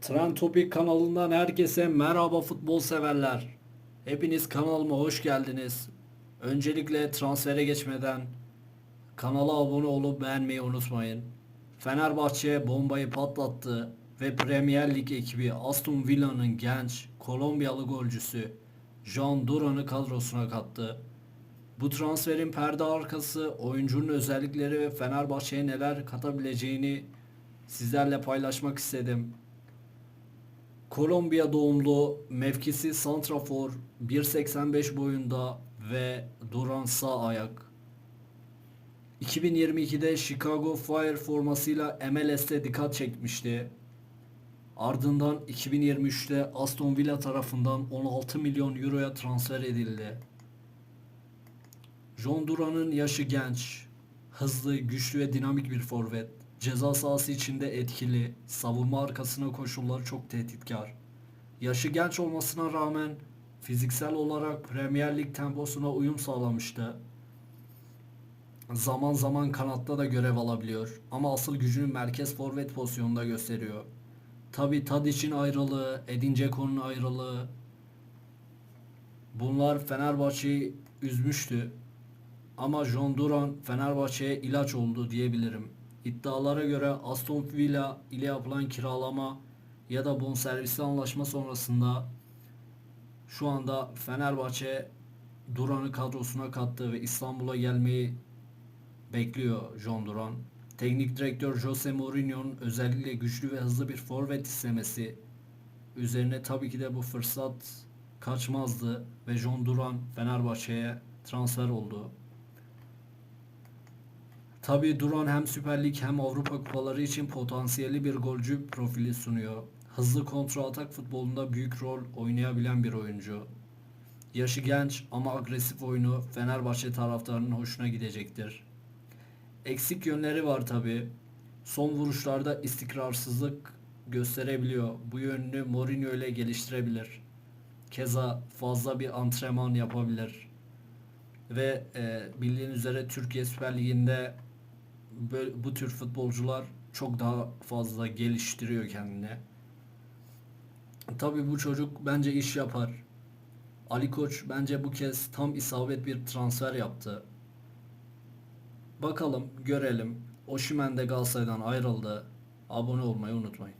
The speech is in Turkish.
Trend Topic kanalından herkese merhaba futbol severler. Hepiniz kanalıma hoş geldiniz. Öncelikle transfere geçmeden kanala abone olup beğenmeyi unutmayın. Fenerbahçe bombayı patlattı ve Premier Lig ekibi Aston Villa'nın genç Kolombiyalı golcüsü Jean Duran'ı kadrosuna kattı. Bu transferin perde arkası, oyuncunun özellikleri ve Fenerbahçe'ye neler katabileceğini sizlerle paylaşmak istedim. Kolombiya doğumlu, mevkisi santrafor, 1.85 boyunda ve duran sağ ayak. 2022'de Chicago Fire formasıyla MLS'te dikkat çekmişti. Ardından 2023'te Aston Villa tarafından 16 milyon euroya transfer edildi. John Duran'ın yaşı genç, hızlı, güçlü ve dinamik bir forvet. Ceza sahası içinde etkili, savunma arkasına koşulları çok tehditkar. Yaşı genç olmasına rağmen fiziksel olarak Premier Lig temposuna uyum sağlamıştı. Zaman zaman kanatta da görev alabiliyor ama asıl gücünü merkez forvet pozisyonunda gösteriyor. Tabi Tadic'in ayrılığı, Edin Dzeko'nun ayrılığı bunlar Fenerbahçe'yi üzmüştü. Ama John Duran Fenerbahçe'ye ilaç oldu diyebilirim. İddialara göre Aston Villa ile yapılan kiralama ya da bonservisli anlaşma sonrasında şu anda Fenerbahçe Duran'ı kadrosuna kattı ve İstanbul'a gelmeyi bekliyor John Duran. Teknik direktör Jose Mourinho'nun özellikle güçlü ve hızlı bir forvet istemesi üzerine tabii ki de bu fırsat kaçmazdı ve John Duran Fenerbahçe'ye transfer oldu. Tabii Duran hem Süper Lig hem Avrupa kupaları için potansiyelli bir golcü profili sunuyor. Hızlı kontra atak futbolunda büyük rol oynayabilen bir oyuncu. Yaşı genç ama agresif oyunu Fenerbahçe taraftarının hoşuna gidecektir. Eksik yönleri var tabi. Son vuruşlarda istikrarsızlık gösterebiliyor. Bu yönünü Mourinho ile geliştirebilir. Keza fazla bir antrenman yapabilir. Ve e, bildiğin üzere Türkiye Süper Ligi'nde böyle, bu tür futbolcular çok daha fazla geliştiriyor kendini. Tabii bu çocuk bence iş yapar. Ali Koç bence bu kez tam isabet bir transfer yaptı. Bakalım, görelim. Osimhen de Galatasaray'dan ayrıldı. Abone olmayı unutmayın.